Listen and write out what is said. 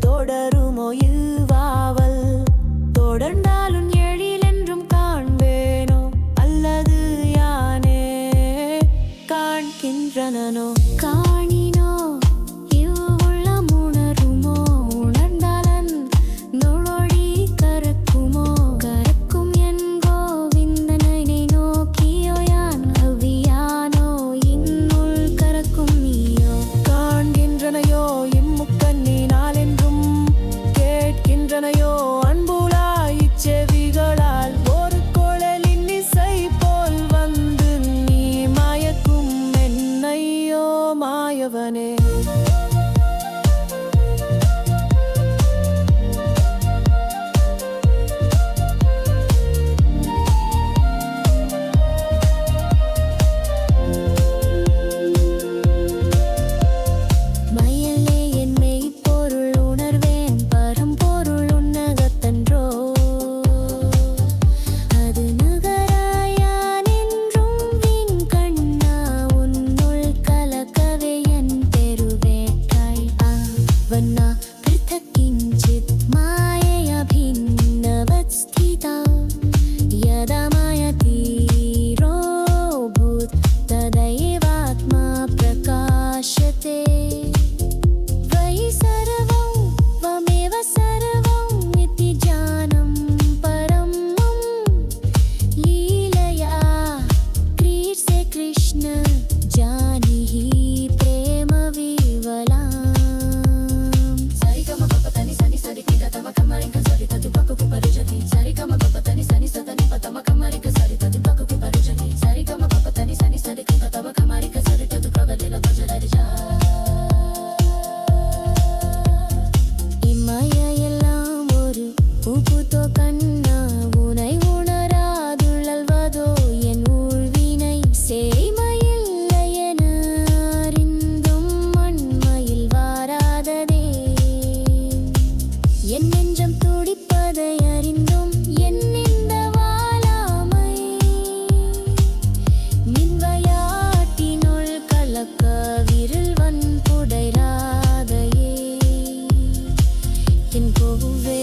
தொடருமோ இவ்வாவல்? தொடர்ந்தாலும் எழில் என்றும் காண்பேனோ? அல்லது யானே? காண்கின்றனோ கா can go away.